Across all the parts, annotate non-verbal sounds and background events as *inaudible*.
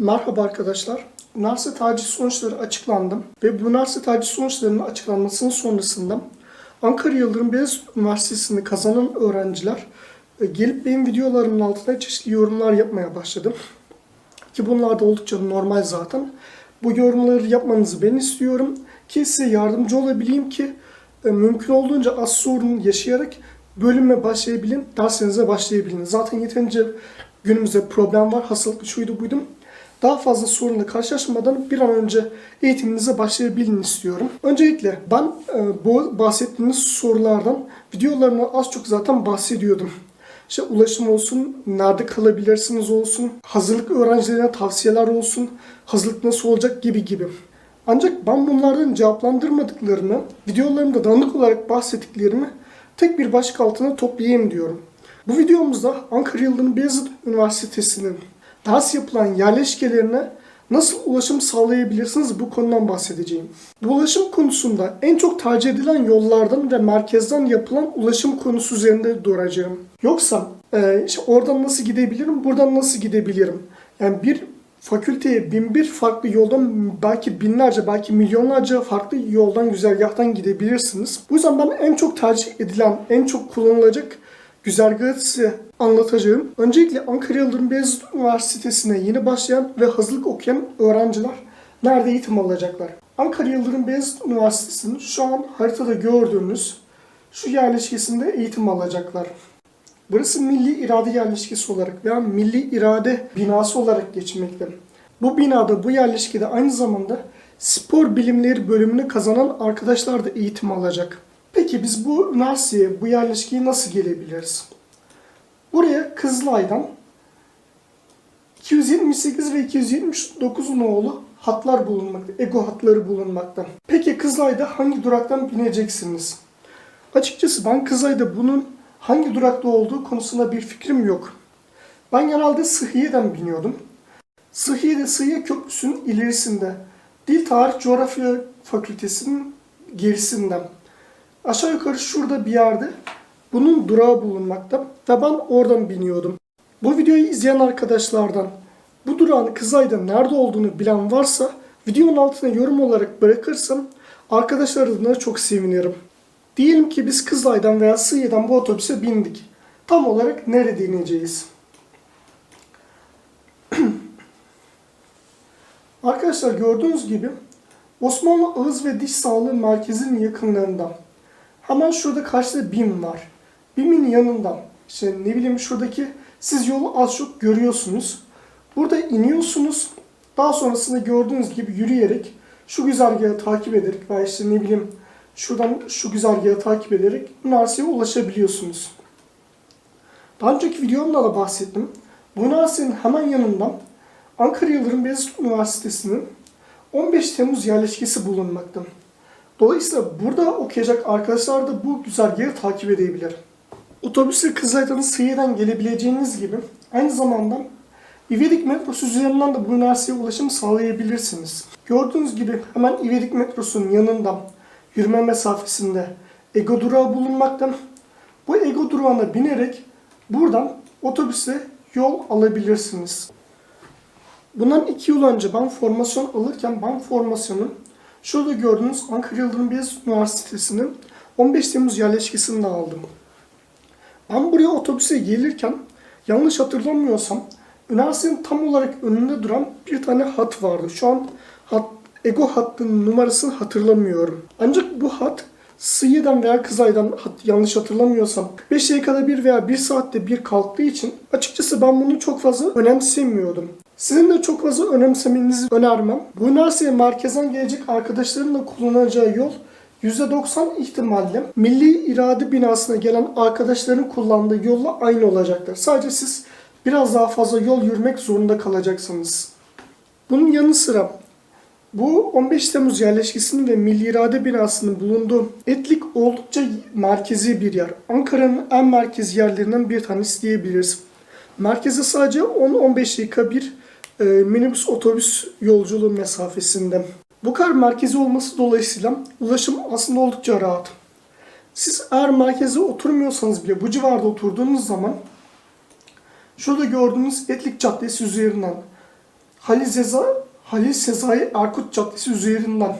Merhaba arkadaşlar. Üniversite taciz sonuçları açıklandı ve bu üniversite taciz sonuçlarının açıklanmasının sonrasında Ankara Yıldırım Beyazıt Üniversitesi'ni kazanan öğrenciler e, gelip benim videolarımın altına çeşitli yorumlar yapmaya başladı. Ki bunlar da oldukça normal zaten. Bu yorumları yapmanızı ben istiyorum ki size yardımcı olabileyim ki e, mümkün olduğunca az sorun yaşayarak bölüme başlayabilin, derslerinize başlayabilin. Zaten yeterince günümüzde problem var, hastalık şuydu buydu. Daha fazla sorunla karşılaşmadan bir an önce eğitiminize başlayabilin istiyorum. Öncelikle ben e, bu bahsettiğiniz sorulardan videolarımda az çok zaten bahsediyordum. İşte ulaşım olsun, nerede kalabilirsiniz olsun, hazırlık öğrencilerine tavsiyeler olsun, hazırlık nasıl olacak gibi gibi. Ancak ben bunlardan cevaplandırmadıklarımı, videolarımda dağınık olarak bahsettiklerimi tek bir başlık altına toplayayım diyorum. Bu videomuzda Ankara Yıldırım Beyazıt Üniversitesi'nin ders yapılan yerleşkelerine nasıl ulaşım sağlayabilirsiniz bu konudan bahsedeceğim. Bu ulaşım konusunda en çok tercih edilen yollardan ve merkezden yapılan ulaşım konusu üzerinde duracağım. Yoksa e, işte oradan nasıl gidebilirim, buradan nasıl gidebilirim? Yani bir fakülteye bin bir farklı yoldan belki binlerce belki milyonlarca farklı yoldan güzergahtan gidebilirsiniz. Bu yüzden ben en çok tercih edilen, en çok kullanılacak güzergahı size anlatacağım. Öncelikle Ankara Yıldırım Beyazıt Üniversitesi'ne yeni başlayan ve hazırlık okuyan öğrenciler nerede eğitim alacaklar? Ankara Yıldırım Beyazıt Üniversitesi'nin şu an haritada gördüğünüz şu yerleşkesinde eğitim alacaklar. Burası Milli İrade Yerleşkesi olarak veya Milli İrade Binası olarak geçmekte. Bu binada, bu yerleşkede aynı zamanda spor bilimleri bölümünü kazanan arkadaşlar da eğitim alacak. Peki biz bu üniversiteye, bu yerleşkeye nasıl gelebiliriz? Buraya Kızılay'dan 278 ve 279 nolu hatlar bulunmakta, ego hatları bulunmakta. Peki Kızılay'da hangi duraktan bineceksiniz? Açıkçası ben Kızılay'da bunun hangi durakta olduğu konusunda bir fikrim yok. Ben genelde Sıhhiye'den biniyordum. Sıhhiye'de Sıhhiye Köprüsü'nün ilerisinde. Dil Tarih Coğrafya Fakültesi'nin gerisinden. Aşağı yukarı şurada bir yerde bunun durağı bulunmakta ve ben oradan biniyordum. Bu videoyu izleyen arkadaşlardan bu durağın Kızılay'da nerede olduğunu bilen varsa videonun altına yorum olarak bırakırsam arkadaşlar adına çok sevinirim. Diyelim ki biz Kızılay'dan veya Sığıye'den bu otobüse bindik. Tam olarak nerede ineceğiz? *clears throat* Arkadaşlar gördüğünüz gibi Osmanlı Ağız ve Diş Sağlığı Merkezi'nin yakınlarında. Hemen şurada karşıda BİM var. BİM'in yanından işte ne bileyim şuradaki siz yolu az çok görüyorsunuz. Burada iniyorsunuz. Daha sonrasında gördüğünüz gibi yürüyerek şu güzergahı takip ederek veya işte ne bileyim şuradan şu güzergahı takip ederek üniversiteye ulaşabiliyorsunuz. Daha önceki videomda da bahsettim. Bu üniversitenin hemen yanından Ankara Yıldırım Beyazıt Üniversitesi'nin 15 Temmuz yerleşkesi bulunmakta. Dolayısıyla burada okuyacak arkadaşlar da bu güzergahı takip edebilir. Otobüsle Kızılay'dan Sıyır'dan gelebileceğiniz gibi aynı zamanda İvedik metrosu üzerinden de bu üniversiteye ulaşım sağlayabilirsiniz. Gördüğünüz gibi hemen İvedik metrosunun yanından yürüme mesafesinde Ego durağı bulunmakta. Bu Ego durağına binerek buradan otobüse yol alabilirsiniz. Bundan iki yıl önce ben formasyon alırken ben formasyonu şurada gördüğünüz Ankara Yıldırım Beyazıt Üniversitesi'nin 15 Temmuz yerleşkesinde aldım. Ben buraya otobüse gelirken yanlış hatırlamıyorsam üniversitenin tam olarak önünde duran bir tane hat vardı. Şu an hat, Ego hattının numarasını hatırlamıyorum. Ancak bu hat Sıyı'dan veya Kızay'dan hat, yanlış hatırlamıyorsam 5 dakikada bir veya 1 saatte bir kalktığı için açıkçası ben bunu çok fazla önemsemiyordum. Sizin de çok fazla önemsemenizi önermem. Bu üniversiteye merkezden gelecek arkadaşların da kullanacağı yol %90 ihtimalle Milli İrade binasına gelen arkadaşların kullandığı yolla aynı olacaktır. Sadece siz biraz daha fazla yol yürümek zorunda kalacaksınız. Bunun yanı sıra bu 15 Temmuz yerleşkesinin ve Milli İrade binasının bulunduğu Etlik oldukça merkezi bir yer. Ankara'nın en merkezi yerlerinden bir tanesi diyebiliriz. Merkeze sadece 10-15 dakika bir e, minibüs otobüs yolculuğu mesafesinde. Bu kadar merkezi olması dolayısıyla ulaşım aslında oldukça rahat. Siz eğer merkeze oturmuyorsanız bile bu civarda oturduğunuz zaman şurada gördüğünüz Etlik Caddesi üzerinden Halil, Zeza, Halil Sezai Erkut Caddesi üzerinden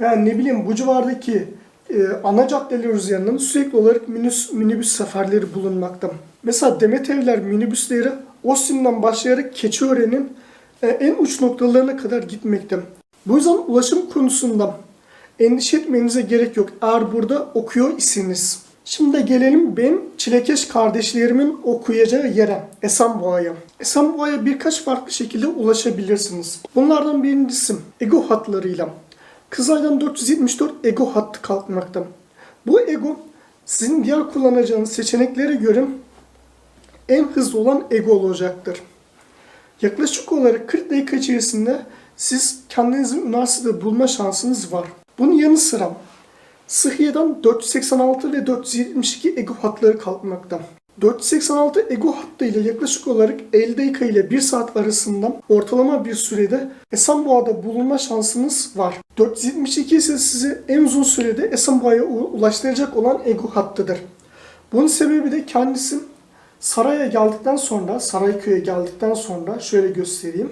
veya ne bileyim bu civardaki e, ana caddeler üzerinden sürekli olarak minibüs, minibüs seferleri bulunmakta. Mesela Demet Evler minibüsleri Ostim'den başlayarak Keçiören'in e, en uç noktalarına kadar gitmekte. Bu yüzden ulaşım konusunda endişe etmenize gerek yok eğer burada okuyor iseniz. Şimdi gelelim benim çilekeş kardeşlerimin okuyacağı yere, Esenboğa'ya. Esenboğa'ya birkaç farklı şekilde ulaşabilirsiniz. Bunlardan birincisi Ego hatlarıyla. Kızılay'dan 474 Ego hattı kalkmakta. Bu Ego sizin diğer kullanacağınız seçeneklere göre en hızlı olan Ego olacaktır. Yaklaşık olarak 40 dakika içerisinde siz kendinizi üniversitede bulma şansınız var. Bunun yanı sıra Sıhhiye'den 486 ve 472 ego hatları kalkmakta. 486 ego hattı ile yaklaşık olarak 50 dakika ile 1 saat arasında ortalama bir sürede Esenboğa'da bulunma şansınız var. 472 ise sizi en uzun sürede Esenboğa'ya ulaştıracak olan ego hattıdır. Bunun sebebi de kendisi Saray'a geldikten sonra, Sarayköy'e geldikten sonra şöyle göstereyim.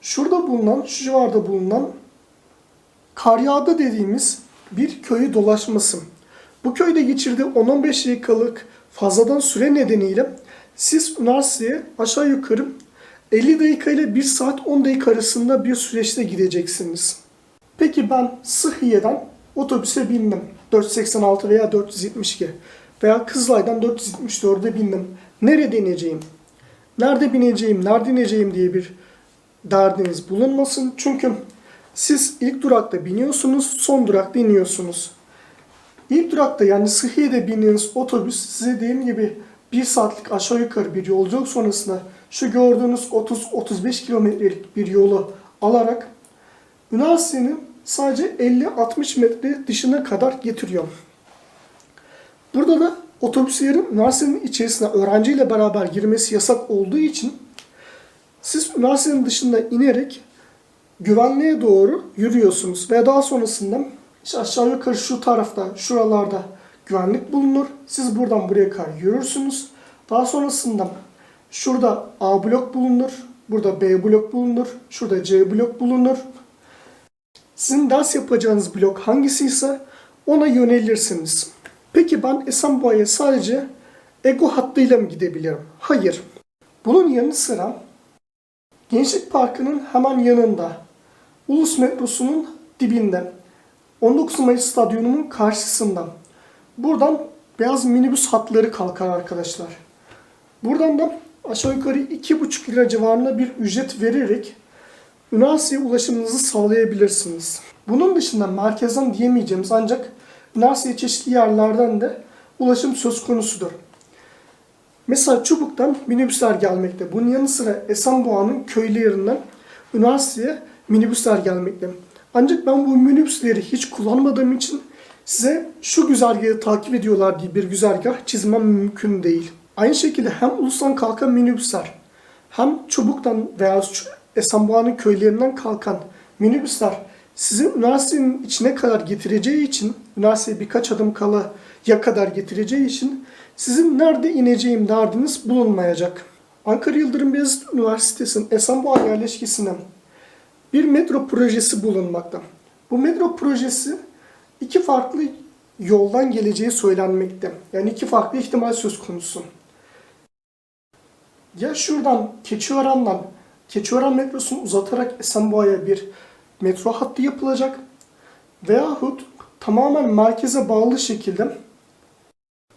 Şurada bulunan, şu civarda bulunan Karyağda dediğimiz bir köyü dolaşması. Bu köyde geçirdiği 10-15 dakikalık fazladan süre nedeniyle siz üniversiteye aşağı yukarı 50 dakika ile 1 saat 10 dakika arasında bir süreçte gideceksiniz. Peki ben Sıhhiye'den otobüse bindim. 486 veya 472 veya Kızılay'dan 474'e bindim. Nerede ineceğim? Nerede bineceğim, nerede ineceğim diye bir derdiniz bulunmasın. Çünkü siz ilk durakta biniyorsunuz, son durakta iniyorsunuz. İlk durakta yani Sıhhiye'de bindiğiniz otobüs size dediğim gibi bir saatlik aşağı yukarı bir yolculuk sonrasında şu gördüğünüz 30-35 kilometrelik bir yolu alarak üniversitenin sadece 50-60 metre dışına kadar getiriyor. Burada da otobüslerin üniversitenin içerisine öğrenciyle beraber girmesi yasak olduğu için siz üniversitenin dışında inerek güvenliğe doğru yürüyorsunuz ve daha sonrasında işte aşağı yukarı şu tarafta, şuralarda güvenlik bulunur. Siz buradan buraya kadar yürürsünüz. Daha sonrasında şurada A blok bulunur, burada B blok bulunur, şurada C blok bulunur. Sizin ders yapacağınız blok hangisi ise ona yönelirsiniz. Peki ben Esenboğa'ya sadece Ego hattıyla mı gidebilirim? Hayır. Bunun yanı sıra Gençlik Parkı'nın hemen yanında, Ulus metrosunun dibinde, 19 Mayıs Stadyumu'nun karşısında. Buradan beyaz minibüs hatları kalkar arkadaşlar. Buradan da aşağı yukarı 2,5 lira civarında bir ücret vererek üniversiteye ulaşımınızı sağlayabilirsiniz. Bunun dışında merkezden diyemeyeceğimiz ancak üniversiteye çeşitli yerlerden de ulaşım söz konusudur. Mesela Çubuk'tan minibüsler gelmekte. Bunun yanı sıra Esenboğa'nın köylerinden üniversiteye minibüsler gelmekte. Ancak ben bu minibüsleri hiç kullanmadığım için size şu güzergahı takip ediyorlar diye bir güzergah çizmem mümkün değil. Aynı şekilde hem Ulus'tan kalkan minibüsler hem Çubuk'tan veya Esenboğa'nın köylerinden kalkan minibüsler sizin üniversitenin içine kadar getireceği için, üniversiteye birkaç adım kala ya kadar getireceği için sizin nerede ineceğim derdiniz bulunmayacak. Ankara Yıldırım Beyazıt Üniversitesi'nin Esenboğa yerleşkesine bir metro projesi bulunmakta. Bu metro projesi iki farklı yoldan geleceği söylenmekte. Yani iki farklı ihtimal söz konusu. Ya şuradan Keçiören'den Keçiören metrosunu uzatarak Esenboğa'ya bir metro hattı yapılacak veyahut tamamen merkeze bağlı şekilde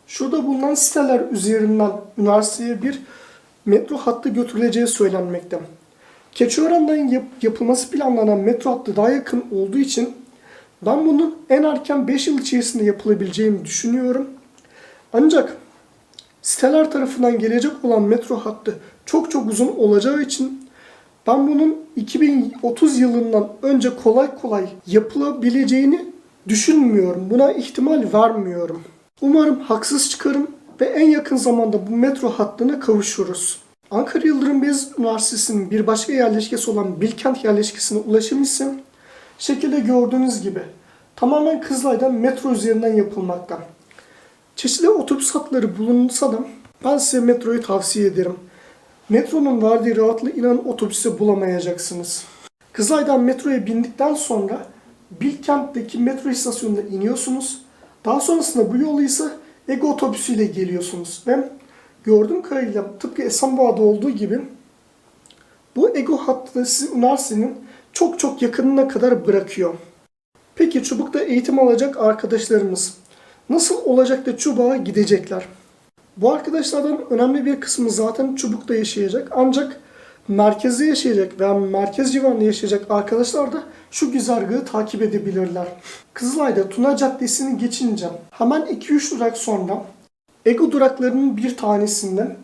şurada bulunan siteler üzerinden üniversiteye bir metro hattı götürüleceği söylenmekte. Keçiören'den yap- yapılması planlanan metro hattı daha yakın olduğu için ben bunun en erken 5 yıl içerisinde yapılabileceğini düşünüyorum. Ancak siteler tarafından gelecek olan metro hattı çok çok uzun olacağı için ben bunun 2030 yılından önce kolay kolay yapılabileceğini düşünmüyorum. Buna ihtimal vermiyorum. Umarım haksız çıkarım ve en yakın zamanda bu metro hattına kavuşuruz. Ankara Yıldırım Beyazıt Üniversitesi'nin bir başka yerleşkesi olan Bilkent yerleşkesine ulaşım ise şekilde gördüğünüz gibi tamamen Kızılay'dan metro üzerinden yapılmakta. Çeşitli otobüs hatları bulunsa da ben size metroyu tavsiye ederim. Metronun verdiği rahatlığı inanın otobüste bulamayacaksınız. Kızılay'dan metroya bindikten sonra Bilkent'teki metro istasyonunda iniyorsunuz. Daha sonrasında bu yolu ise Ego otobüsüyle geliyorsunuz. Ve gördüğüm kadarıyla tıpkı Esenboğa'da olduğu gibi bu Ego hattı sizi üniversitenin çok çok yakınına kadar bırakıyor. Peki Çubuk'ta eğitim alacak arkadaşlarımız nasıl olacak da Çubuk'a gidecekler? Bu arkadaşlardan önemli bir kısmı zaten Çubuk'ta yaşayacak ancak merkezde yaşayacak veya merkez civarında yaşayacak arkadaşlar da şu güzergahı takip edebilirler. Kızılay'da Tuna Caddesi'ni geçince hemen 2-3 durak sonra Ego duraklarının bir tanesinde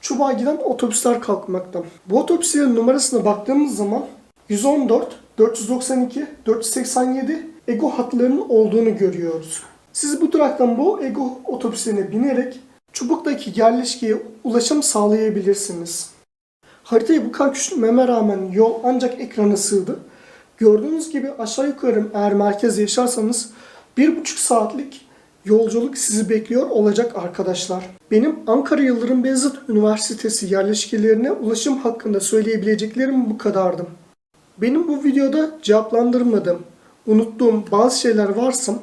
Çubuk'a giden otobüsler kalkmakta. Bu otobüslerin numarasına baktığımız zaman 114, 492, 487 Ego hatlarının olduğunu görüyoruz. Siz bu duraktan bu Ego otobüslerine binerek Çubuk'taki yerleşkeye ulaşım sağlayabilirsiniz. Haritayı bu kadar küçültmeme rağmen yol ancak ekrana sığdı. Gördüğünüz gibi aşağı yukarı eğer merkezde yaşarsanız bir buçuk saatlik yolculuk sizi bekliyor olacak arkadaşlar. Benim Ankara Yıldırım Beyazıt Üniversitesi yerleşkelerine ulaşım hakkında söyleyebileceklerim bu kadardı. Benim bu videoda cevaplandırmadığım, unuttuğum bazı şeyler varsa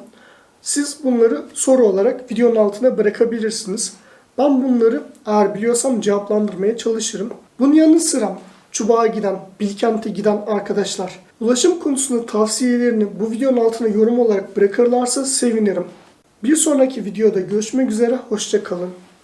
siz bunları soru olarak videonun altına bırakabilirsiniz. Ben bunları eğer biliyorsam cevaplandırmaya çalışırım. Bunun yanı sıra Çubuğa giden, Bilkent'e giden arkadaşlar ulaşım konusunda tavsiyelerini bu videonun altına yorum olarak bırakırlarsa sevinirim. Bir sonraki videoda görüşmek üzere, hoşçakalın.